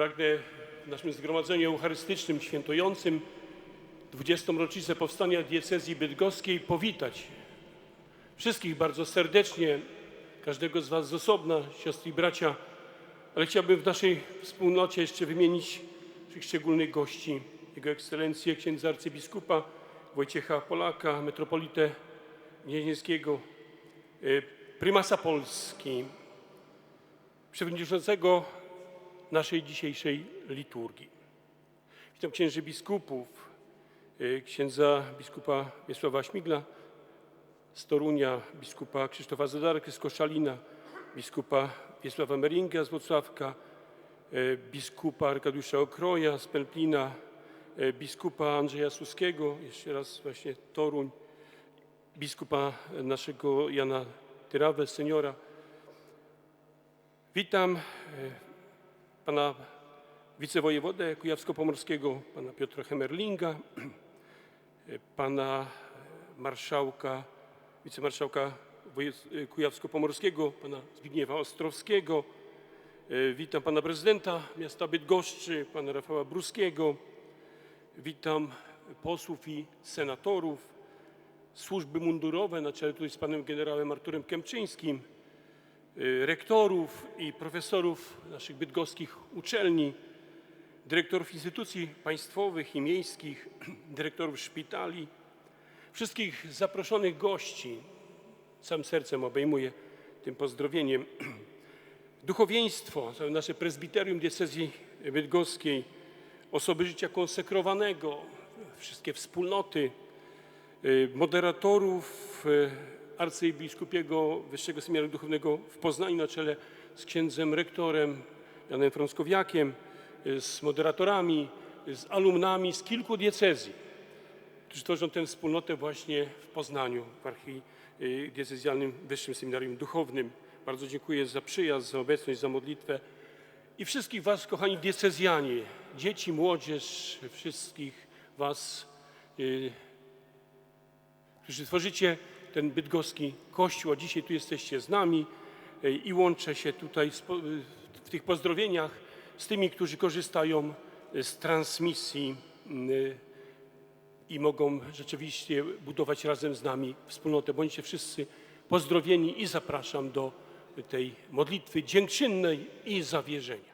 Pragnę w naszym zgromadzeniu eucharystycznym świętującym 20. rocznicę powstania diecezji bydgoskiej powitać wszystkich bardzo serdecznie, każdego z Was z osobna, siostry i bracia, ale chciałbym w naszej wspólnocie jeszcze wymienić szczególnych gości. Jego Ekscelencję księdza arcybiskupa Wojciecha Polaka, metropolitę Gnieźnieńskiego, y, prymasa Polski, przewodniczącego naszej dzisiejszej liturgii. Witam księży biskupów, y, księdza biskupa Wiesława Śmigla z Torunia, biskupa Krzysztofa Zodarkę z Koszalina, biskupa Wiesława Meringa z Włocławka, y, biskupa Arkadiusza Okroja z Pelplina, y, biskupa Andrzeja Suskiego, jeszcze raz właśnie Toruń, biskupa naszego Jana Tyrawę, seniora. Witam pana wicewojewodę kujawsko-pomorskiego, pana Piotra Hemerlinga, pana marszałka, wicemarszałka kujawsko-pomorskiego, pana Zbigniewa Ostrowskiego. E, Witam pana prezydenta miasta Bydgoszczy, pana Rafała Bruskiego. Witam posłów i senatorów, służby mundurowe na czele tutaj z panem generałem Arturem Kępczyńskim, rektorów i profesorów naszych bydgoskich uczelni, dyrektorów instytucji państwowych i miejskich, dyrektorów szpitali, wszystkich zaproszonych gości. Całym sercem obejmuję tym pozdrowieniem. Duchowieństwo, nasze prezbiterium diecezji bydgoskiej, osoby życia konsekrowanego, wszystkie wspólnoty, y, moderatorów y, arcybiskupiego Wyższego Seminarium Duchownego w Poznaniu na czele z księdzem rektorem Janem Frąckowiakiem, y, z moderatorami, z alumnami z kilku diecezji, którzy tworzą tę wspólnotę właśnie w Poznaniu, w archidiecezjalnym Wyższym Seminarium Duchownym. Bardzo dziękuję za przyjazd, za obecność, za modlitwę. I wszystkich Was, kochani diecezjanie, dzieci, młodzież, wszystkich Was, y, którzy tworzycie ten bydgoski kościół, a dzisiaj tu jesteście z nami y, i łączę się tutaj w tych pozdrowieniach z tymi, którzy korzystają y, z transmisji y, i mogą rzeczywiście budować razem z nami wspólnotę. Bądźcie wszyscy pozdrowieni i zapraszam do tej modlitwy dziękczynnej i zawierzenia.